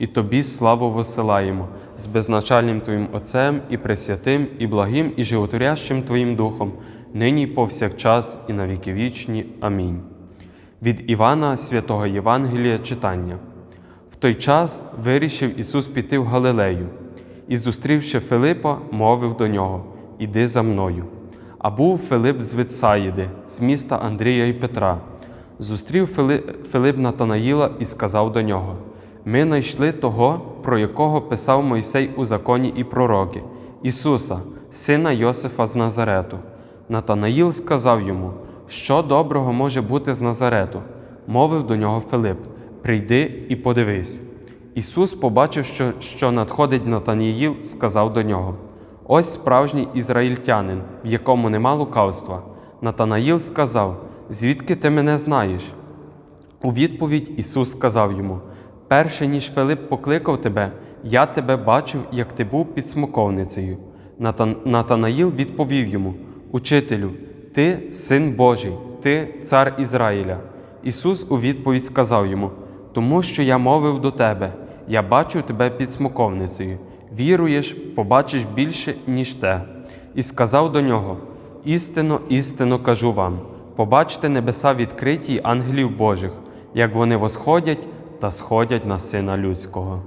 і Тобі славу висилаємо з безначальним Твоїм Отцем і Пресвятим, і благим, і животворящим Твоїм Духом, нині повсякчас, і на віки вічні. Амінь. Від Івана Святого Євангелія читання. В той час вирішив Ісус піти в Галилею, і, зустрівши Филипа, мовив до нього: Іди за мною. А був Филип з Витсаїди, з міста Андрія і Петра. Зустрів Филип Натанаїла і сказав до нього: Ми знайшли того, про якого писав Мойсей у законі і пророки, Ісуса, сина Йосифа з Назарету. Натанаїл сказав йому, що доброго може бути з Назарету. Мовив до нього Филип: Прийди і подивись. Ісус, побачив, що, що надходить Натаніїл, сказав до нього: Ось справжній ізраїльтянин, в якому нема лукавства. Натанаїл сказав: Звідки ти мене знаєш? У відповідь Ісус сказав йому: Перше ніж Филип покликав тебе, я тебе бачив, як ти був під смоковницею. Натан... Натанаїл відповів йому: Учителю, ти син Божий, ти цар Ізраїля. Ісус у відповідь сказав йому: Тому що я мовив до тебе, я бачу тебе під смоковницею. Віруєш, побачиш більше, ніж те. І сказав до нього: Істинно, істинно кажу вам: побачите небеса відкриті ангелів Божих, як вони восходять та сходять на Сина Людського.